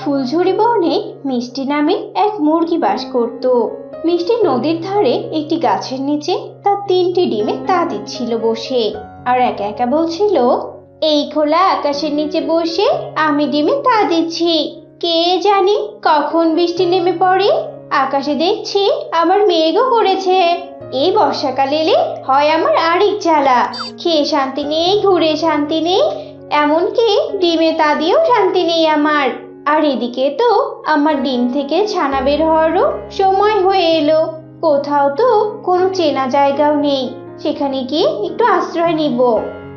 ফুলঝুরি বনে মিষ্টি নামে এক মুরগি বাস করত। মিষ্টি নদীর ধারে একটি গাছের নিচে তার তিনটি ডিমে তা দিচ্ছিল বসে। আর একা একা বলছিল, এই খোলা আকাশের নিচে বসে আমি ডিমে তা দিচ্ছি। কে জানি কখন বৃষ্টি নেমে পড়ে? আকাশে দেখছি আমার মেঘও করেছে। এই বর্ষাকাল এলে হয় আমার আরেক জ্বালা। খেয়ে শান্তি নেই, ঘুরে শান্তি নেই। এমনকি ডিমে তা দিয়েও শান্তি নেই আমার। আর এদিকে তো আমার ডিম থেকে ছানা বের হওয়ারও সময় হয়ে এলো। কোথাও তো কোনো চেনা জায়গাও নেই। সেখানে গিয়ে একটু আশ্রয় নিব।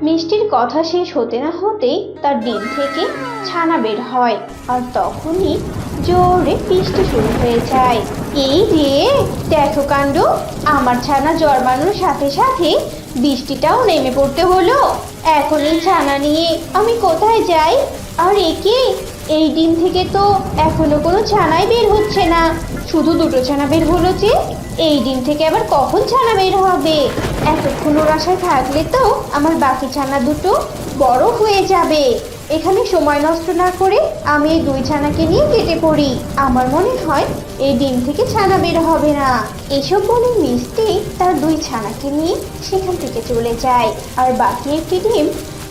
মিষ্টির কথা শেষ হতে না হতেই তার ডিম থেকে ছানা বের হয় আর তখনই জোরে বৃষ্টি শুরু হয়ে যায়। এই রে দেখো কাণ্ড, আমার ছানা জন্মানোর সাথে সাথে বৃষ্টিটাও নেমে পড়তে হলো। এখন এই ছানা নিয়ে আমি কোথায় যাই? আর একে এই ডিম থেকে তো এখনও কোনো ছানাই বের হচ্ছে না। শুধু দুটো ছানা বের হলো যে, এই ডিম থেকে আবার কখন ছানা বের হবে? এতক্ষণ ওর আশায় থাকলে তো আমার বাকি ছানা দুটো বড় হয়ে যাবে। এখানে সময় নষ্ট না করে আমি এই দুই ছানাকে নিয়ে কেটে পড়ি। আমার মনে হয় এই ডিম থেকে ছানা বের হবে না। এসব বলে মিষ্টি তার দুই ছানাকে নিয়ে সেখান থেকে চলে যায়। আর বাকি একটি ডিম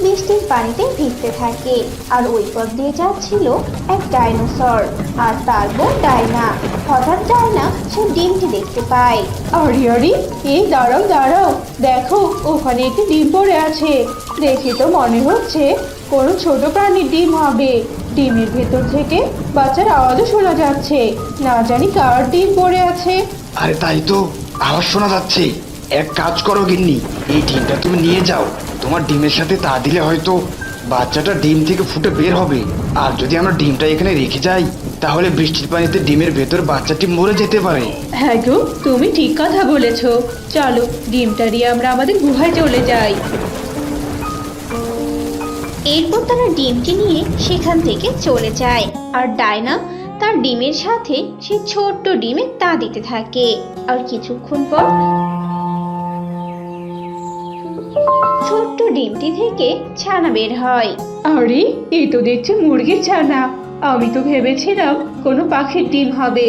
মিষ্টির পানিতে ভিজতে থাকে। আর ওই পথ দিয়ে যাচ্ছিল এক ডাইনোসর। আর তার বোন ডায়না হঠাৎ ডায়না সে ডিমটি দেখতে পায়। আরে আরে এই দাঁড়াও দাঁড়াও। দেখো ওখানে একটি ডিম পড়ে আছে। দেখে তো মনে হচ্ছে কোনো ছোট প্রাণীর ডিম হবে। ডিমের ভেতর থেকে বাচ্চার আওয়াজও শোনা যাচ্ছে। না জানি কার ডিম পড়ে আছে। আরে তাই তো আওয়াজ শোনা যাচ্ছে। এক কাজ করো গিন্নি এই ডিমটা তুমি নিয়ে যাও। তোমার ডিমের সাথে তা দিলে হয়তো বাচ্চাটা ডিম থেকে ফুটে বের হবে। আর যদি আমরা ডিমটা এখানে রেখে যাই তাহলে বৃষ্টির পানিতে ডিমের ভেতর বাচ্চাটি মরে যেতে পারে। হ্যাঁ গো তুমি ঠিক কথা বলেছ। চলো ডিমটা দিয়ে আমরা আমাদের গুহায় চলে যাই। এরপর তারা ডিমটি নিয়ে সেখান থেকে চলে যায়। আর ডায়না তার ডিমের সাথে সে ছোট্ট ডিমে তা দিতে থাকে। আর কিছুক্ষণ পর ছোট্ট ডিমটি থেকে ছানা বের হয়। আরে এই তো দেখছি মুরগির ছানা। আমি তো ভেবেছিলাম কোনো পাখির ডিম হবে।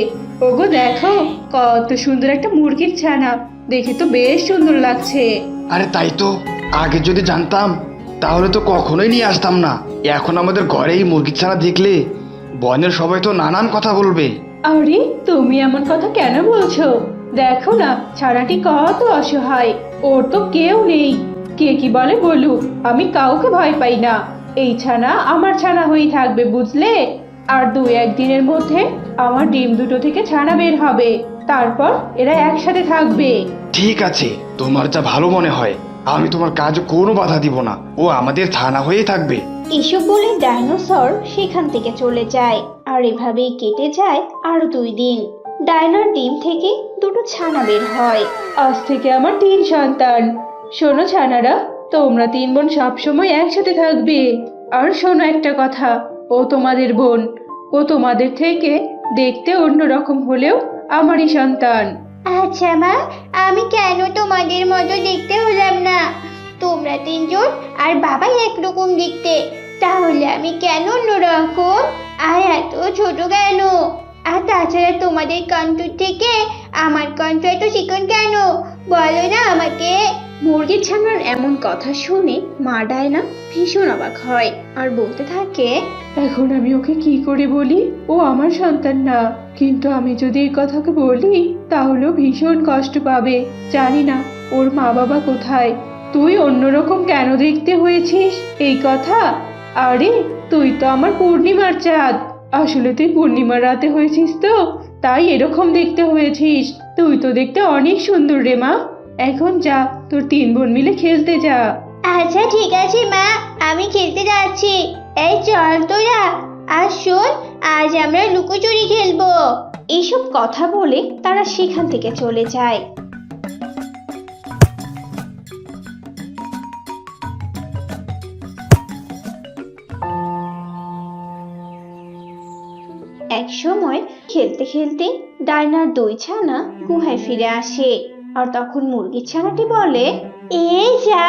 ওগো দেখো কত সুন্দর একটা মুরগির ছানা। দেখে তো বেশ সুন্দর লাগছে। আরে তাই তো আগে যদি জানতাম তাহলে তো কখনোই নিয়ে আসতাম না। এখন আমাদের ঘরে এই মুরগির ছানা দেখলে বনের সবাই তো নানান কথা বলবে। আরে তুমি এমন কথা কেন বলছো? দেখো না ছানাটি কত অসহায়। ওর তো কেউ নেই। কে কি বলে বলুক আমি কাউকে ভয় পাই না। এই ছানা আমার ছানা হয়েই থাকবে বুঝলে? আর দু একদিনের মধ্যে আমার ডিম দুটো থেকে ছানা বের হবে। তারপর এরা একসাথে থাকবে। ঠিক আছে তোমার যা ভালো মনে হয় আমি তোমার কাজে কোনো বাধা দিব না। ও আমাদের থানা হয়েই থাকবে। এসব বলে ডাইনোসর সেখান থেকে চলে যায় আর এভাবেই কেটে যায় আরও দুই দিন। ডায়নার ডিম থেকে দুটো ছানা বের হয়। আজ থেকে আমার তিন সন্তান। শোনো ছানারা, তোমরা তিন বোন সবসময় একসাথে থাকবে। আর শোনো একটা কথা, ও তোমাদের বোন। ও তোমাদের থেকে দেখতে অন্যরকম হলেও আমারই সন্তান। আচ্ছা মা, আমি কেন তোমাদের মতো দেখতে হলাম না? তোমরা তিনজন আর বাবাই একরকম দেখতে। তাহলে আমি কেন অন্যরকম? আর এত ছোট কেন? আর তাছাড়া তোমাদের কণ্ঠর থেকে আমার কণ্ঠ এত চিকন কেন? বলো না আমাকে। মুরগির ছানার এমন কথা শুনে মা ডায়না ভীষণ অবাক হয় আর বলতে থাকে, এখন আমি ওকে কি করে বলি? ও আমার সন্তান না। কিন্তু আমি যদি এই কথাকে বলি তাহলেও ভীষণ কষ্ট পাবে। জানি না, ওর মা বাবা কোথায়? তুই অন্যরকম কেন দেখতে হয়েছিস এই কথা? আরে, তুই তো আমার পূর্ণিমার চাঁদ। আসলে তুই পূর্ণিমার রাতে হয়েছিস তো, তাই এরকম দেখতে হয়েছিস। তুই তো দেখতে অনেক সুন্দর রে মা। এখন যা তোর তিন বোন মিলে খেলতে যা। আচ্ছা ঠিক আছে, মা। আমি খেলতে যাচ্ছি। এই চল তোরা। আর শোন, আজ আমরা লুকোচুরি খেলব। এইসব কথা বলে তারা সেখান থেকে চলে যায়। এক সময় খেলতে খেলতে ডাইনার দই ছানা গুহায় ফিরে আসে। আর তখন মুরগির ছানাটি বলে এই যা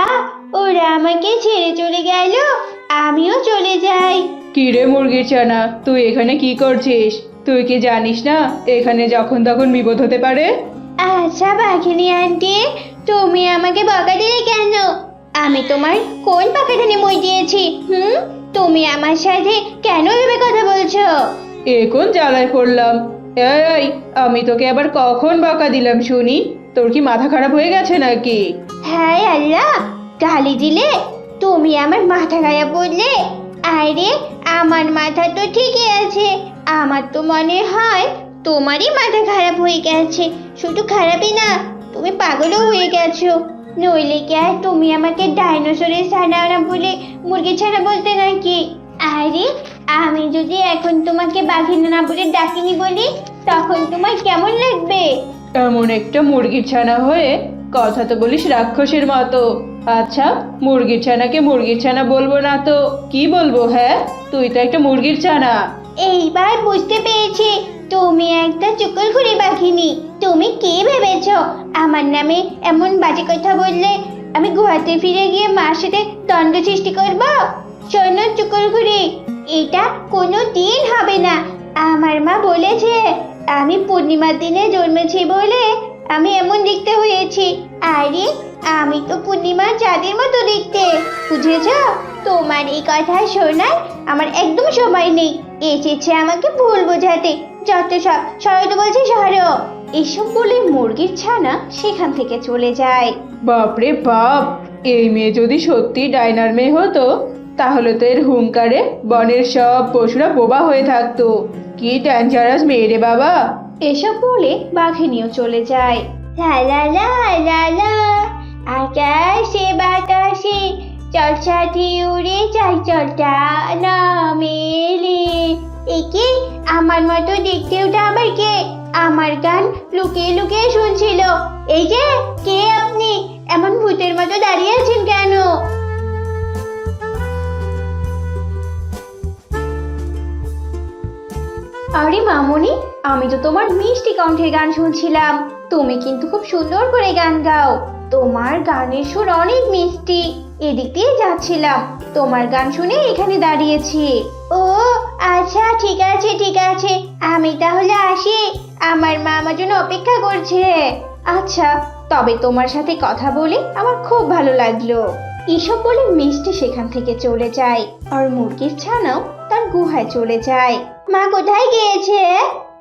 ওরা আমাকে ছেড়ে চলে গেল আমিও চলে যাই। কি রে মুরগির চানা তুই এখানে কি করছিস? তুই কি জানিস না এখানে যখন তখন বিপদ হতে পারে? আচ্ছা বাঘিনী আন্টি তুমি আমাকে বকা দিলে কেন? আমি তোমার কোন পাখাটানে মই দিয়েছি হুম? তুমি আমার সাথে কেন এভাবে কথা বলছো? এখন জ্বালায় পড়লাম? এই, আমি তোকে আবার কখন বকা দিলাম শুনি? তোর কি মাথা খারাপ হয়ে গেছে নাকি? হ্যাঁ আল্লাহ গালি দিলে তুমি আমার মাথা খারাপ বললে? আরে, আমার মাথা তো ঠিকই আছে, আমার তো মনে হয় তোমারই মাথা খারাপ হয়ে গেছে, শুধু খারাপই না, তুমি পাগলও হয়ে গেছো। নইলে কি আর তুমি আমাকে ডাইনোসরের ছানা বলে মুরগি ছানা বলতে নাকি? আরে, আমি যদি এখন তোমাকে বাঘিনা না বলে ডাকিনি বলি, তখন তোমার কেমন লাগবে? এমন একটা মুরগির ছানা হয়ে কথা তো বলিস রাক্ষসের মতো। আচ্ছা মুরগির ছানাকে মুরগির ছানা বলব না তো? কি বলব হ্যাঁ? তুই তো একটা মুরগির ছানা। এইবার বুঝতে পেরেছি, তুমি একটা চুকল ঘুরে বাঘিনি তুমি কে ভেবেছ? আমার নামে এমন বাজে কথা বললে আমি গুহাতে ফিরে গিয়ে মার সাথে দণ্ড সৃষ্টি করব? শোনো চুকল ঘুরে এটা কোনো দিন হবে না। আমার মা বলেছে আমি পূর্ণিমার দিনে জন্মেছি বলে আমি এমন দেখতে হয়েছি। আরে, আমি তো পূর্ণিমার চাঁদের মতো দেখতে। বুঝেছ? তোমার এই কথা শোনার আমার একদম সময় নেই। এসেছে আমাকে ভুল বোঝাতে। যত সব, সবাই তো বলছে সরো। এসব বলে মুরগির ছানা সেখান থেকে চলে যায়। বাপরে বাপ, এই মেয়ে যদি সত্যি ডাইনার মেয়ে হতো তাহলে তো এর হুঙ্কারে বনের সব পশুরা বোবা হয়ে থাকতো। কি ডেঞ্জারাস মেয়ে রে বাবা। এসব বলে বাঘিনীও চলে যায়। লা লা লা লা লা, আকাশে বাতাসে চল সাথে উড়ে যাই চলটা না মেলে একে আমার মতো দেখতে ওটা আবার কে? আমার গান লুকিয়ে লুকিয়ে শুনছিল। এই যে, কে আপনি? এমন ভূতের মতো দাঁড়িয়ে আছেন কেন? আরে মামনি, আমি তো তোমার মিষ্টি কণ্ঠের গান শুনছিলাম। তুমি কিন্তু খুব সুন্দর করে গান গাও। তোমার গানের সুর অনেক মিষ্টি। এদিক দিয়ে যাচ্ছিলাম। তোমার গান শুনে এখানে দাঁড়িয়েছি। ও আচ্ছা ঠিক আছে ঠিক আছে। আমি তাহলে আসি। আমার মা আমার জন্য অপেক্ষা করছে। আচ্ছা তবে তোমার সাথে কথা বলে আমার খুব ভালো লাগল। এসব বলে মিষ্টি সেখান থেকে চলে যায়। আর মুরগির ছানাও তার গুহায় চলে যায়। মা কোথায় গিয়েছে?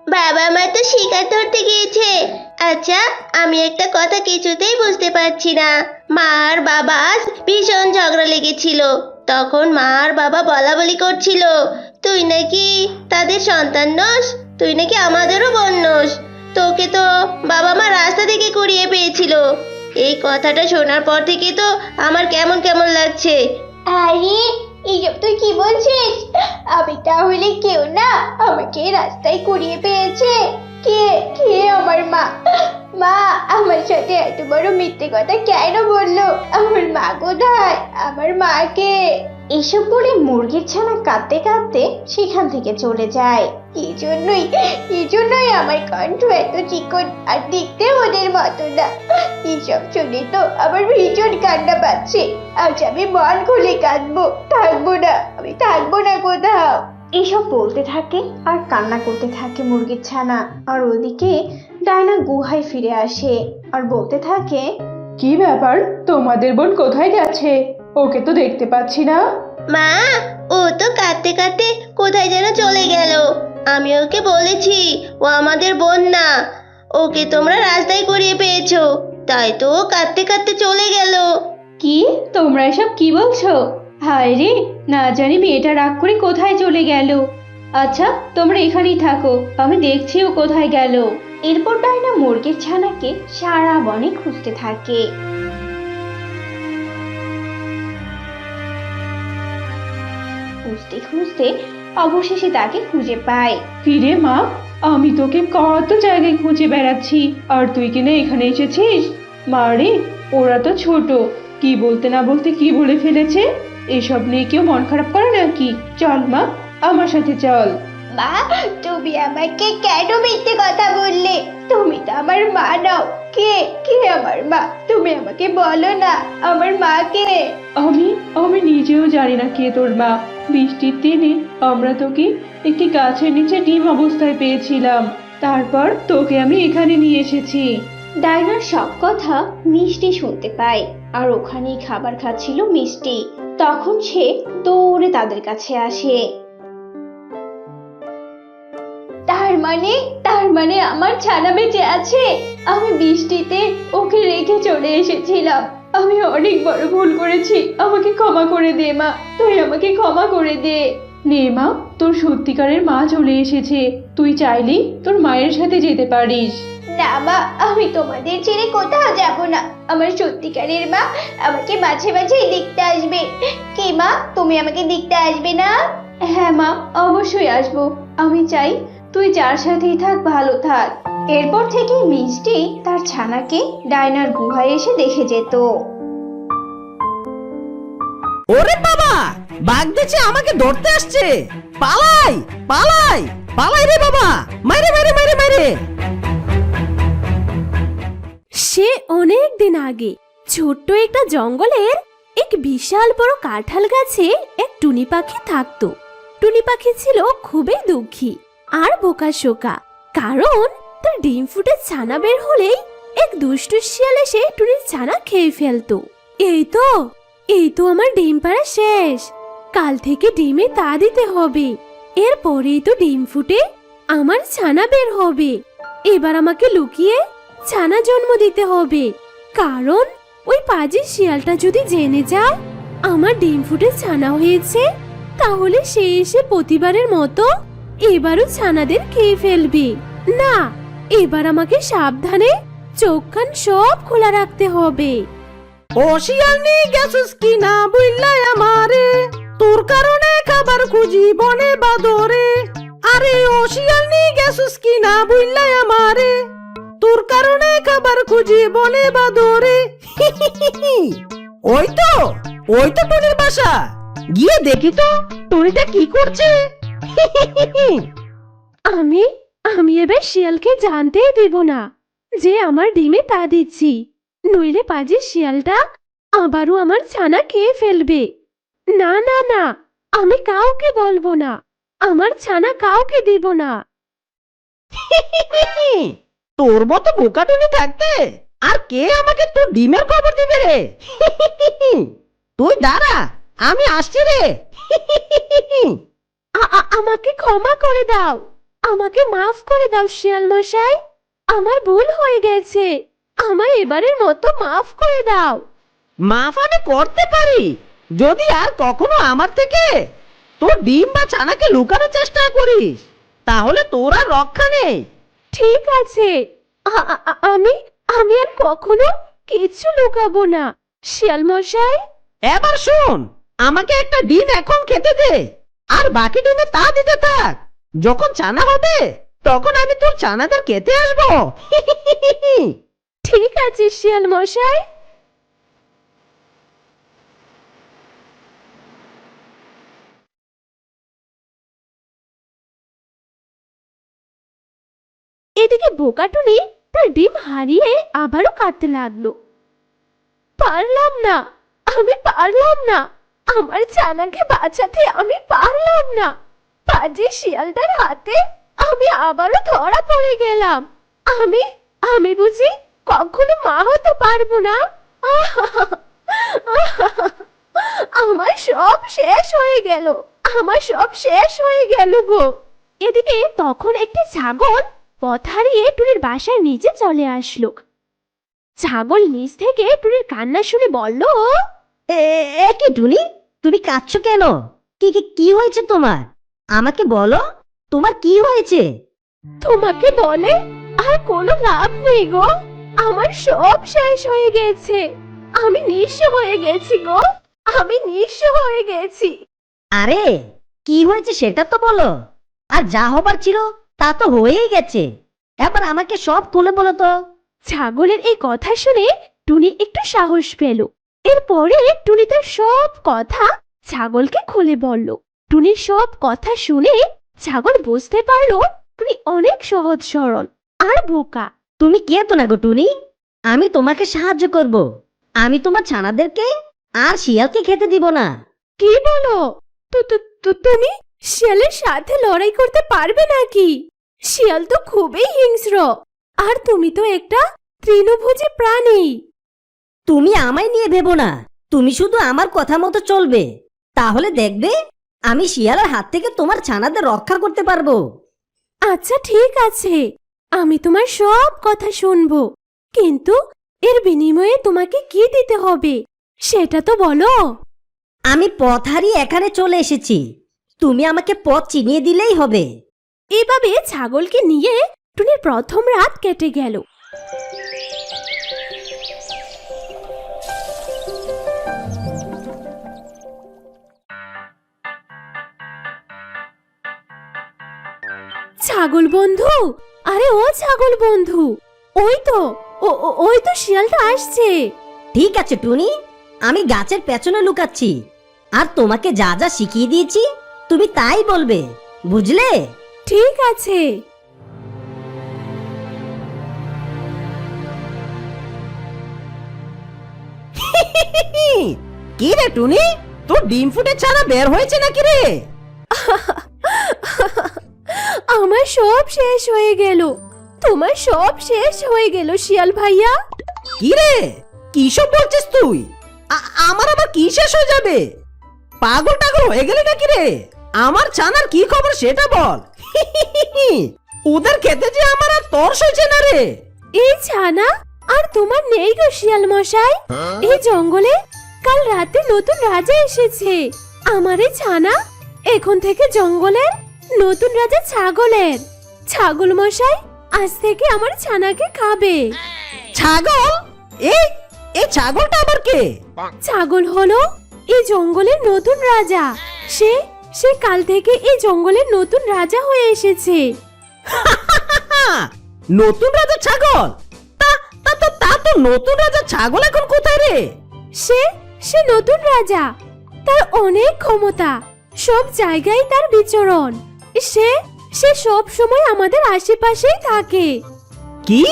বাবা মা তো শিকার ধরতে গিয়েছে। আচ্ছা আমি একটা কথা কিছুতেই বুঝতে পারছি না। মা আর বাবা আজ ভীষণ ঝগড়া লেগেছিল। তখন মা আর বাবা বলা বলি করছিল তুই নাকি তাদের সন্তান নস তুই নাকি আমাদেরও বোন নস। তোকে তো বাবা মা রাস্তা থেকে কুড়িয়ে পেয়েছিল। এই কথাটা শোনার পর থেকে তো আমার কেমন কেমন লাগছে। আরে এইসব তুই কি বলছিস? আমি তাহলে কেউ না, আমাকে রাস্তায় কুড়িয়ে পেয়েছে। কে কে আমার মা? মা, আমার সাথে এত বড় মিথ্যে কথা কেন বলল? আমার মা কোথায়? আমার মাকে। এসব বলে মুরগির ছানা কাঁদতে কাঁদতে সেখান থেকে চলে যায়। এই জন্যই এই জন্যই আমার কণ্ঠ এত চিকন আর দেখতে ওদের মতো না। এইসব শুনে তো আমার ভীষণ কান্না পাচ্ছে। আজ আমি মন খুলে কাঁদবো থাকব না আমি থাকব না কোথাও। এসব বলতে থাকে আর কান্না করতে থাকে মুরগির ছানা। আর ওদিকে ডায়না গুহায় ফিরে আসে। আর বলতে থাকে কি ব্যাপার? তোমাদের বোন কোথায় গেছে? ওকে তো দেখতে পাচ্ছি না। মা ও তো কাঁদতে কাঁদতে কোথায় যেন চলে গেল। আমি ওকে বলেছি ও আমাদের বোন না। ওকে তোমরা রাস্তায় করিয়ে পেয়েছ তাই তো ও কাঁদতে কাঁদতে চলে গেল। কি? তোমরা এসব কি বলছো? হায় রে না জানি মেয়েটা রাগ করে কোথায় চলে গেল। আচ্ছা তোমরা এখানেই থাকো আমি দেখছি ও কোথায় গেল। এরপর ডায়না মুরগির ছানাকে সারা বনে খুঁজতে থাকে। খুঁজতে খুঁজতে অবশেষে তাকে খুঁজে পায়। ফিরে মা আমি তোকে কত জায়গায় খুঁজে বেড়াচ্ছি আর তুই কিনা এখানে এসেছিস? মা রে ওরা তো ছোট কি বলতে না বলতে কি বলে ফেলেছে? এসব নিয়ে কেউ মন খারাপ করে নাকি? চল মা আমার সাথে চল। মা তুমি আমাকে কেন মিথ্যে কথা বললে? তুমি তো আমার মা নাও। কে? কে আমার মা? তুমি আমাকে বলো না আমার মা কে আমি আমি নিজেও জানি না কে তোর মা। বৃষ্টির দিনে আমরা তোকে একটি গাছের নিচে ডিম অবস্থায় পেয়েছিলাম। তারপর তোকে আমি এখানে নিয়ে এসেছি। ডাইনার সব কথা মিষ্টি শুনতে পায়, আর ওখানেই খাবার খাচ্ছিল মিষ্টি। তখন সে দৌড়ে তাদের কাছে আসে। তার মানে তার মানে আমার ছানা বেঁচে আছে। আমি বৃষ্টিতে ওকে রেখে চলে এসেছিলাম। আমি অনেক বড় ভুল করেছি। আমাকে ক্ষমা করে দে মা। তুই আমাকে ক্ষমা করে দে। নে মা তোর সত্যিকারের মা চলে এসেছে। তুই চাইলেই তোর মায়ের সাথে যেতে পারিস। না মা আমি তোমাদের ছেড়ে কোথাও যাব না। আমার সত্যিকারের মা আমাকে মাঝে মাঝে দেখতে আসবে। কি মা? তুমি আমাকে দেখতে আসবে না? হ্যাঁ মা অবশ্যই আসব। আমি চাই তুই যার সাথেই থাক ভালো থাক। এরপর থেকে মিষ্টি তার ছানাকে ডাইনার গুহায় এসে দেখে যেত। ওরে বাবা! বাঘ দেখছে আমাকে ধরতে আসছে। পালাই পালাই পালাই রে বাবা! মারে মারে মারে মারে সে অনেক দিন আগে ছোট্ট একটা জঙ্গলের এক বিশাল বড় কাঁঠাল গাছে এক টুনি পাখি থাকতো। টুনি পাখি ছিল খুবই দুঃখী। আর বোকা শোকা। কারণ তার ডিম ফুটে ছানা বের হলেই এক দুষ্টু শিয়াল এসে টুনির ছানা খেয়ে ফেলতো। এই তো এই তো আমার ডিম পাড়া শেষ। কাল থেকে ডিমে তা দিতে হবে। এরপরেই তো ডিম ফুটে আমার ছানা বের হবে। এবার আমাকে লুকিয়ে ছানা জন্ম দিতে হবে। কারণ ওই পাজি শিয়ালটা যদি জেনে যায়, আমার ডিম ফুটে ছানা হয়েছে, তাহলে সে এসে প্রতিবারের মতো এবারও ছানাদের খেয়ে ফেলবি। না, এবার আমাকে সাবধানে চোখ কান সব খোলা রাখতে হবে। ও শিয়ালনি গেছিস কি না বুঝলাই আমারে? তোর কারণে খাবার খুঁজি বনে বাদরে। আরে ও শিয়ালনি গেছিস কি না বুঝলাই আমারে? তোর কারণে খাবার খুঁজি বনে বাদরে। ওই তো ওই তো টুনির বাসা। গিয়ে দেখি তো টুনিটা কি করছে? আমি আমি এবার শিয়ালকে জানতেই দেব না যে আমার ডিমে তা দিচ্ছি। নইলে পাজি শিয়ালটা আবারও আমার ছানা খেয়ে ফেলবে। না না না, আমি কাউকে বলব না। আমার ছানা কাউকে দিব না। তোর মতো বোকা টুনি থাকতে আর কে আমাকে তোর ডিমের খবর দিবে রে? তুই দাঁড়া, আমি আসছি রে। আমাকে ক্ষমা করে দাও। আমাকে মাফ করে দাও শিয়াল মশাই আমার ভুল হয়ে গেছে। আমায় এবারের মতো মাফ করে দাও। মাফ আমি করতে পারি। যদি আর কখনো আমার থেকে তোর ডিম বা ছানাকে লুকানোর চেষ্টা করিস তাহলে তোর আর রক্ষা নেই। ঠিক আছে। আমি আমি আর কখনো কিছু লুকাবো না। শিয়াল মশাই এবার শোন আমাকে একটা ডিম এখন খেতে দে। আর বাকি ডিমে তা দিতে থাক। যখন ছানা হবে, তখন আমি তোর ছানাদের খেতে আসব। ঠিক আছে, শিয়াল মশাই। এদিকে বোকাটুনি তার ডিম হারিয়ে আবারও কাঁদতে লাগল। পারলাম না, আমি পারলাম না। আমার ছানাকে বাঁচাতে আমি পারলাম না। পাজি শিয়ালটার হাতে আমি আবারও ধরা পড়ে গেলাম। আমি আমি বুঝি কখনো মা হতে পারব না। আমার সব শেষ হয়ে গেল। আমার সব শেষ হয়ে গেল গো। এদিকে তখন একটি ছাগল পথ হারিয়ে টুনির বাসার নিচে চলে আসলো। ছাগল নিচ থেকে টুনির কান্না শুনে বলল এ কি টুনি? তুমি কাঁদছো কেন? কি কি কি হয়েছে তোমার? আমাকে বলো তোমার কি হয়েছে? তোমাকে বলে আর কোনো লাভ নেই গো। আমার সব শেষ হয়ে গেছে। আমি নিঃস্ব হয়ে গেছি গো। আমি নিঃস্ব হয়ে গেছি। আরে কি হয়েছে সেটা তো বলো। আর যা হবার ছিল তা তো হয়েই গেছে। এবার আমাকে সব খুলে বলো তো। ছাগলের এই কথা শুনে টুনি একটু সাহস পেল। এরপরে টুনি তার সব কথা ছাগলকে খুলে বলল। টুনির সব কথা শুনে ছাগল বুঝতে পারল টুনি অনেক সহজ সরল আর বোকা। তুমি কে তো না গো টুনি? আমি তোমাকে সাহায্য করব। আমি তোমার ছানাদেরকে আর শিয়ালকে খেতে দিব না। কি বলো? তুমি শিয়ালের সাথে লড়াই করতে পারবে নাকি? শিয়াল তো খুবই হিংস্র। আর তুমি তো একটা তৃণভোজী প্রাণী। তুমি আমায় নিয়ে ভেবো না। তুমি শুধু আমার কথা মতো চলবে। তাহলে দেখবে আমি শিয়ালের হাত থেকে তোমার ছানাদের রক্ষা করতে পারব। আচ্ছা ঠিক আছে। আমি তোমার সব কথা শুনব। কিন্তু এর বিনিময়ে তোমাকে কি দিতে হবে সেটা তো বলো। আমি পথ হারিয়ে এখানে চলে এসেছি। তুমি আমাকে পথ চিনিয়ে দিলেই হবে। এভাবে ছাগলকে নিয়ে টুনির প্রথম রাত কেটে গেল। ছাগল বন্ধু? আরে ও ছাগল বন্ধু। ওই তো ও ওই তো শিয়ালটা আসছে। ঠিক আছে টুনি। আমি গাছের পেছনে লুকাচ্ছি। আর তোমাকে যা যা শিখিয়ে দিয়েছি তুমি তাই বলবে বুঝলে? ঠিক আছে। কি রে টুনি? তোর ডিম ফুটে ছাড়া বের হয়েছে নাকি রে? আমার সব শেষ হয়ে গেল। তোমার সব শেষ হয়ে গেল শিয়াল ভাইয়া। কি রে? কি সব বলছিস তুই? আমার আবার কি শেষ হয়ে যাবে? পাগল টাগল হয়ে গেলে নাকি রে? আমার ছানার কি খবর সেটা বল। ওদের খেতে যে আমার আর তর্স হয়েছে না রে। এই ছানা আর তোমার নেই গো শিয়াল মশাই। এই জঙ্গলে কাল রাতে নতুন রাজা এসেছে। আমার এই ছানা এখন থেকে জঙ্গলের নতুন রাজা ছাগলের। ছাগল মশাই আজ থেকে আমার ছানাকে খাবে। ছাগল? এই এই ছাগলটা আবার কে? ছাগল হলো এই জঙ্গলের নতুন রাজা। সে সে কাল থেকে এই জঙ্গলের নতুন রাজা হয়ে এসেছে। নতুন রাজা ছাগল? তা তা তো তা তো নতুন রাজা ছাগল এখন কোথায় রে? সে সে নতুন রাজা। তার অনেক ক্ষমতা সব জায়গায় তার বিচরণ। সে সে সব সময় আমাদের আশেপাশেই থাকে। কি?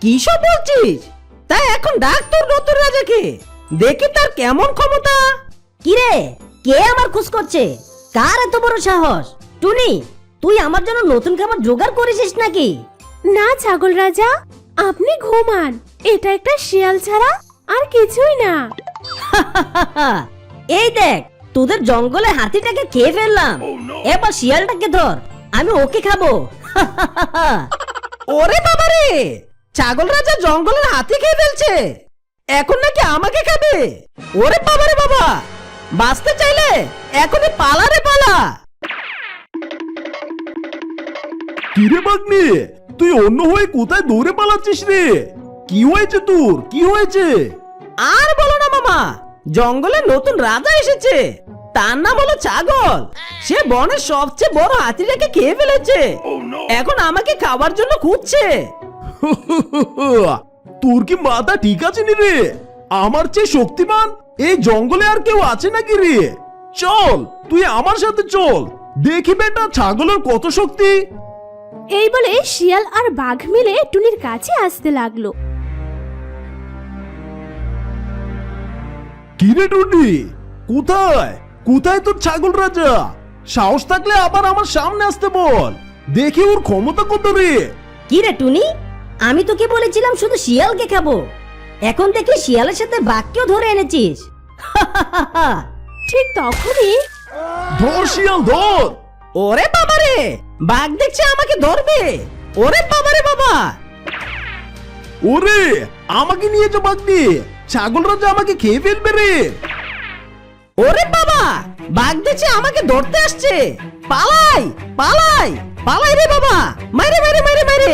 কি সব বলছিস? তাই এখন ডাক তোর নতুন রাজাকে। দেখি তার কেমন ক্ষমতা। কি রে কে আমার খোঁজ করছে? কার এত বড় সাহস? টুনি তুই আমার জন্য নতুন খাবার জোগাড় করেছিস নাকি? না ছাগল রাজা আপনি ঘুমান। এটা একটা শিয়াল ছাড়া আর কিছুই না। এই দেখ তোদের জঙ্গলে হাতিটাকে খেয়ে ফেললাম। এবার শিয়ালটাকে ধর আমি ওকে খাব। ওরে বাবা রে ছাগল রাজা জঙ্গলের হাতি খেয়ে ফেলছে। এখন নাকি আমাকে খাবে? ওরে বাবা রে বাবা! বাঁচতে চাইলে এখনই পালা রে পালা। কিরে বাগনি তুই অন্য হয়ে কোথায় দৌড়ে পালাচ্ছিস রে? কি হয়েছে তোর? কি হয়েছে? আর বলো না মামা জঙ্গলে নতুন রাজা এসেছে। তার নাম হলো ছাগল। সে বনের সবচেয়ে বড় হাতিটাকে খেয়ে ফেলেছে। এখন আমাকে খাবার জন্য খুঁজছে। তোর কি মাথা ঠিক আছে নি রে? আমার চেয়ে শক্তিমান? এই জঙ্গলে আর কেউ আছে নাকি রে? চল তুই আমার সাথে চল। দেখি বেটা ছাগলের কত শক্তি। এই বলে শিয়াল আর বাঘ মিলে টুনির কাছে আসতে লাগল। কিরে টুনি কোথায়? কোথায় তোর ছাগল রাজা? সাহস থাকলে আবার আমার সামনে আসতে বল। দেখি ওর ক্ষমতা কত রে। কি রে টুনি? আমি তোকে বলেছিলাম শুধু শিয়ালকে খাব। এখন দেখি শিয়ালের সাথে বাঘকেও ধরে এনেছিস। ঠিক তখনই ধর শিয়াল ধর। ওরে বাবা রে বাঘ দেখছে আমাকে ধরবে। ওরে বাবা রে বাবা। ওরে আমাকে নিয়ে যা বাগদি ছাগল রাজা আমাকে খেয়ে ফেলবে রে। ওরে বাবা, বাঘ দেখছে আমাকে ধরতে আসছে। পালাই পালাই পালাই রে বাবা। মাইরে মাইরে মাইরে মারে